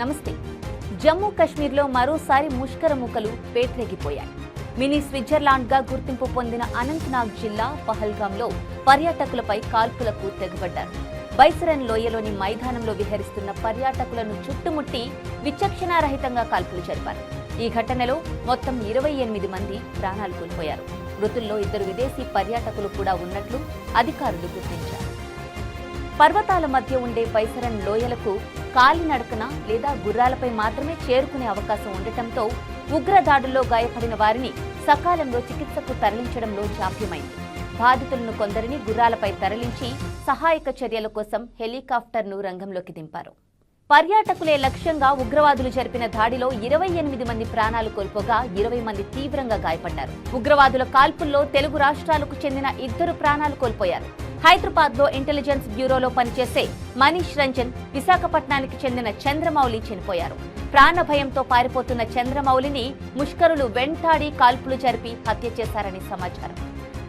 నమస్తే. జమ్మూ కాశ్మీర్లో మరోసారి ముష్కర ముఖలు పేట్రెగిపోయాయి. మినీ స్విట్జర్లాండ్గా గుర్తింపు పొందిన అనంతనాగ్ జిల్లా పహల్గాంలో పర్యాటకులపై కాల్పులకు తెగబడ్డారు. బైసరన్ లోయలోని మైదానంలో విహరిస్తున్న పర్యాటకులను చుట్టుముట్టి విచక్షణారహితంగా కాల్పులు జరిపారు. ఈ ఘటనలో మొత్తం ఇరవై ఎనిమిది మంది ప్రాణాలు కోల్పోయారు. మృతుల్లో ఇద్దరు విదేశీ పర్యాటకులు కూడా ఉన్నట్లు అధికారులు గుర్తించారు. పర్వతాల మధ్య ఉండే బైసరన్ లోయలకు కాలినడకన లేదా గుర్రాలపై మాత్రమే చేరుకునే అవకాశం ఉండటంతో ఉగ్రదాడుల్లో గాయపడిన వారిని సకాలంలో చికిత్సకు తరలించడంలో జాప్యమైంది. బాధితులను కొందరిని గుర్రాలపై తరలించి సహాయక చర్యల కోసం హెలికాప్టర్ను రంగంలోకి దింపారు. పర్యాటకులే లక్ష్యంగా ఉగ్రవాదులు జరిపిన దాడిలో ఇరవై ఎనిమిది మంది ప్రాణాలు కోల్పోగా ఇరవై మంది తీవ్రంగా గాయపడ్డారు. ఉగ్రవాదుల కాల్పుల్లో తెలుగు రాష్ట్రాలకు చెందిన ఇద్దరు ప్రాణాలు కోల్పోయారు. హైదరాబాద్లో ఇంటెలిజెన్స్ బ్యూరోలో పనిచేసే మనీష్ రంజన్ విశాఖపట్నానికి చెందిన చంద్రమౌళి చనిపోయారు. ప్రాణ భయంతో పారిపోతున్న చంద్రమౌళిని ముష్కరులు వెంటాడి కాల్పులు జరిపి హత్య చేశారని సమాచారం.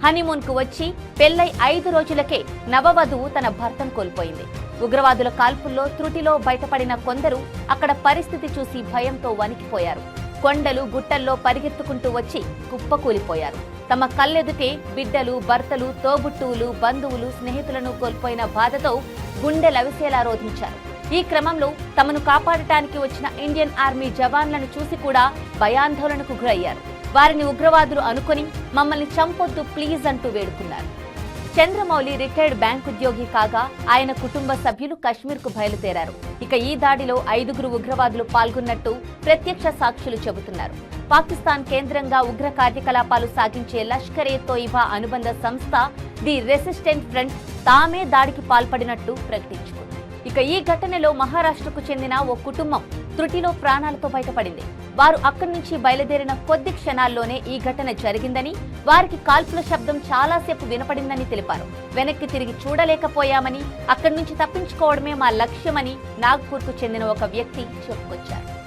హనీమూన్కు వచ్చి పెళ్ళై ఐదు రోజులకే నవవధువు తన భర్తను కోల్పోయింది. ఉగ్రవాదుల కాల్పుల్లో త్రుటిలో బయటపడిన కొందరు అక్కడ పరిస్థితి చూసి భయంతో వణికిపోయారు. కొండలు గుట్టల్లో పరిగెత్తుకుంటూ వచ్చి కుప్పకూలిపోయారు. తమ కళ్ళెదుటే బిడ్డలు భర్తలు తోబుట్టువులు బంధువులు స్నేహితులను కోల్పోయిన బాధతో గుండె లవిసేలా రోధించారు. ఈ క్రమంలో తమను కాపాడటానికి వచ్చిన ఇండియన్ ఆర్మీ జవాన్లను చూసి కూడా భయాందోళనకు గురయ్యారు. వారిని ఉగ్రవాదులు అనుకొని మమ్మల్ని చంపొద్దు ప్లీజ్ అంటూ వేడుకున్నారు. చంద్రమౌళి రిటైర్డ్ బ్యాంక్ ఉద్యోగి కాగా ఆయన కుటుంబ సభ్యులు కశ్మీర్కు బయలుదేరారు. ఇక ఈ దాడిలో ఐదుగురు ఉగ్రవాదులు పాల్గొన్నట్టు ప్రత్యక్ష సాక్షులు చెబుతున్నారు. పాకిస్తాన్ కేంద్రంగా ఉగ్ర కార్యకలాపాలు సాగించే లష్కర్ ఏ తోయిబా అనుబంధ సంస్థ ది రెసిస్టెంట్ ఫ్రంట్ తామే దాడికి పాల్పడినట్టు ప్రకటించుకుంది. ఇక ఈ ఘటనలో మహారాష్ట్రకు చెందిన ఓ కుటుంబం త్రుటిలో ప్రాణాలతో బయటపడింది. వారు అక్కడి నుంచి బయలుదేరిన కొద్ది క్షణాల్లోనే ఈ ఘటన జరిగిందని వారికి కాల్పుల శబ్దం చాలాసేపు వినపడిందని తెలిపారు. వెనక్కి తిరిగి చూడలేకపోయామని అక్కడి నుంచి తప్పించుకోవడమే మా లక్ష్యమని నాగ్పూర్కు చెందిన ఒక వ్యక్తి చెప్పుకొచ్చారు.